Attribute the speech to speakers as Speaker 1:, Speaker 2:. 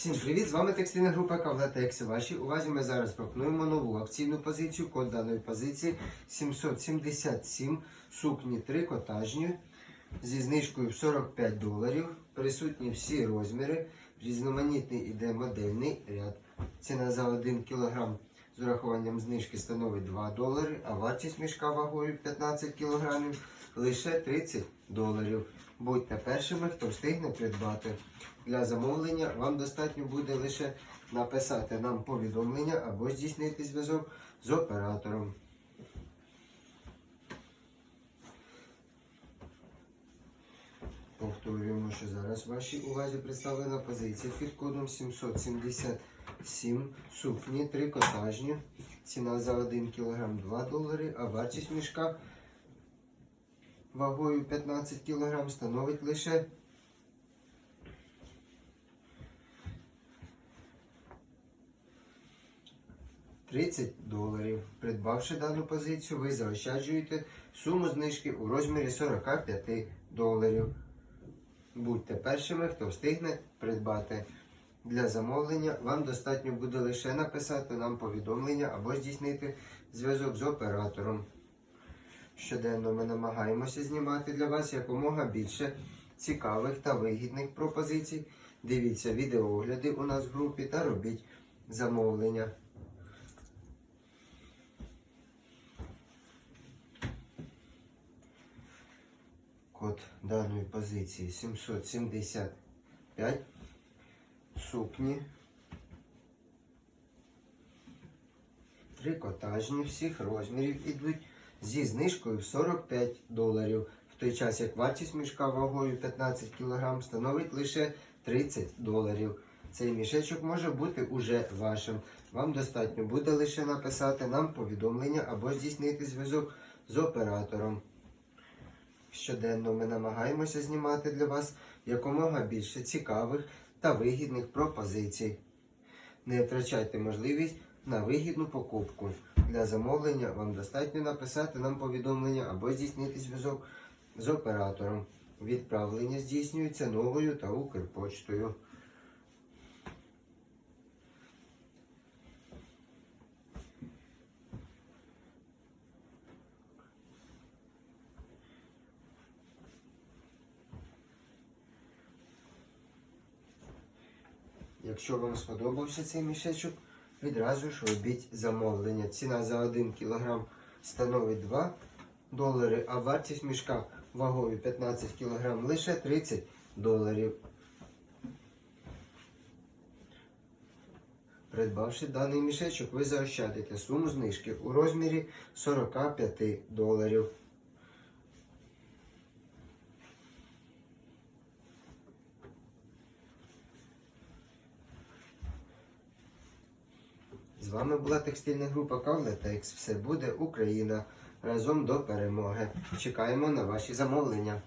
Speaker 1: Всім привіт! З вами текстильна група Кавлатекс. Вашій увазі ми зараз пропонуємо нову акційну позицію. Код даної позиції 777 сукні трикотажні зі знижкою в 45 доларів. Присутні всі розміри. Різноманітний іде модельний ряд. Ціна за 1 кг з урахуванням знижки становить 2 долари, а вартість мішка вагою 15 кг лише 30 доларів. Будьте першими, хто встигне придбати. Для замовлення вам достатньо буде лише написати нам повідомлення або здійснити зв'язок з оператором. Повторюємо, що зараз вашій увазі представлена позиція під кодом 777 сукні трикотажні. Ціна за 1 кг 2 долари, а вартість мішка вагою 15 кг становить лише 30 доларів. Придбавши дану позицію, ви заощаджуєте суму знижки у розмірі 45 доларів. Будьте першими, хто встигне придбати. Для замовлення вам достатньо буде лише написати нам повідомлення або здійснити зв'язок з оператором. Щоденно ми намагаємося знімати для вас якомога більше цікавих та вигідних пропозицій. Дивіться відеоогляди у нас в групі та робіть замовлення. Код даної позиції 775 сукні. Трикотажні всіх розмірів ідуть зі знижкою 45 доларів, в той час як вартість мішка вагою 15 кг становить лише 30 доларів. Цей мішечок може бути уже вашим. Вам достатньо буде лише написати нам повідомлення або здійснити зв'язок з оператором. Щоденно ми намагаємося знімати для вас якомога більше цікавих та вигідних пропозицій. Не втрачайте можливість на вигідну покупку. Для замовлення вам достатньо написати нам повідомлення або здійснити зв'язок з оператором. Відправлення здійснюється новою та Укрпочтою. Якщо вам сподобався цей мішечок, відразу ж робіть замовлення. Ціна за 1 кг становить 2 долари, а вартість мішка вагою 15 кг лише 30 доларів. Придбавши даний мішечок, ви заощадите суму знижки у розмірі 45 доларів. З вами була текстильна група Кавлетекс. Все буде Україна. Разом до перемоги. Чекаємо на ваші замовлення.